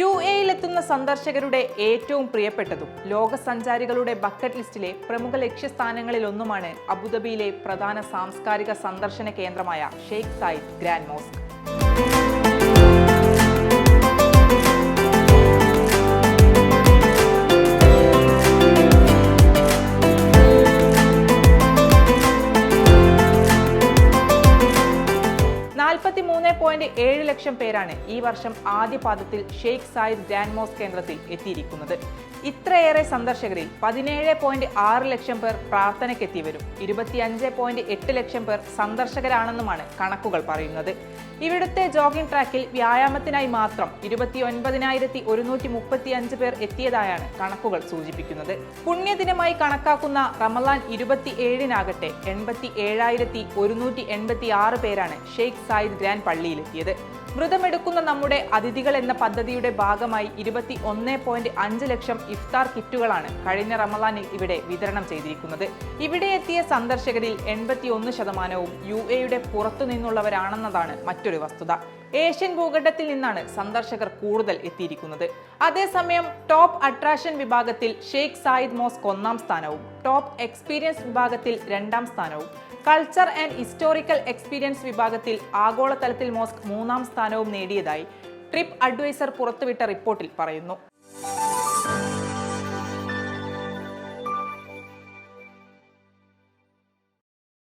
U എയിലെത്തുന്ന സന്ദർശകരുടെ ഏറ്റവും പ്രിയപ്പെട്ടതും ലോക സഞ്ചാരികളുടെ ബക്കറ്റ് ലിസ്റ്റിലെ പ്രമുഖ ലക്ഷ്യസ്ഥാനങ്ങളിൽ ലക്ഷ്യസ്ഥാനങ്ങളിലൊന്നുമാണ് അബുദാബിയിലെ പ്രധാന സാംസ്കാരിക സന്ദർശന കേന്ദ്രമായ ഷെയ്ഖ് സായിദ് ഗ്രാൻഡ് മോസ്ക്. നാൽപ്പത്തി മൂന്ന് പോയിന്റ് ഏഴ് ലക്ഷം പേരാണ് ഈ വർഷം ആദ്യ പാദത്തിൽ ഷെയ്ഖ് സായിദ് ജാൻമോസ് കേന്ദ്രത്തിൽ എത്തിയിരിക്കുന്നത്. ഇത്രയേറെ സന്ദർശകരിൽ പതിനേഴ് പോയിന്റ് ആറ് ലക്ഷം പേർ പ്രാർത്ഥനയ്ക്കെത്തിവരും. ഇരുപത്തിയഞ്ച് പോയിന്റ് എട്ട് ലക്ഷം പേർ സന്ദർശകരാണെന്നുമാണ് കണക്കുകൾ പറയുന്നത്. ഇവിടുത്തെ ജോഗിംഗ് ട്രാക്കിൽ വ്യായാമത്തിനായി മാത്രം ഇരുപത്തി ഒൻപതിനായിരത്തി ഒരുന്നൂറ്റി മുപ്പത്തി അഞ്ച് പേർ എത്തിയതായാണ് കണക്കുകൾ സൂചിപ്പിക്കുന്നത്. പുണ്യദിനമായി കണക്കാക്കുന്ന റമലാൻ ഇരുപത്തി ഏഴിനാകട്ടെ എൺപത്തി ഏഴായിരത്തി ഒരുന്നൂറ്റി എൺപത്തി ആറ് പേരാണ് ഷെയ്ഖ് സായിദ് ഗ്രാൻഡ് പള്ളിയിലെത്തിയത്. വ്രതമെടുക്കുന്ന നമ്മുടെ അതിഥികൾ എന്ന പദ്ധതിയുടെ ഭാഗമായി ഇരുപത്തി ഒന്ന് പോയിന്റ് അഞ്ച് ലക്ഷം ഇഫ്താർ കിറ്റുകളാണ് കഴിഞ്ഞ റമലാനിൽ ഇവിടെ വിതരണം ചെയ്തിരിക്കുന്നത്. ഇവിടെ എത്തിയ സന്ദർശകരിൽ എൺപത്തി ഒന്ന് ശതമാനവും യു എയുടെ പുറത്തു നിന്നുള്ളവരാണെന്നതാണ് മറ്റൊരു വസ്തുത. ഏഷ്യൻ ഭൂഖണ്ഡത്തിൽ നിന്നാണ് സന്ദർശകർ കൂടുതൽ എത്തിയിരിക്കുന്നത്. അതേസമയം ടോപ്പ് അട്രാക്ഷൻ വിഭാഗത്തിൽ ഷെയ്ഖ് സായിദ് മോസ്ക് ഒന്നാം സ്ഥാനവും ടോപ്പ് എക്സ്പീരിയൻസ് വിഭാഗത്തിൽ രണ്ടാം സ്ഥാനവും കൾച്ചർ ആൻഡ് ഹിസ്റ്റോറിക്കൽ എക്സ്പീരിയൻസ് വിഭാഗത്തിൽ ആഗോളതലത്തിൽ മോസ്ക് മൂന്നാം സ്ഥാനവും നേടിയതായി ട്രിപ്പ് അഡ്വൈസർ പുറത്തുവിട്ട റിപ്പോർട്ടിൽ പറയുന്നു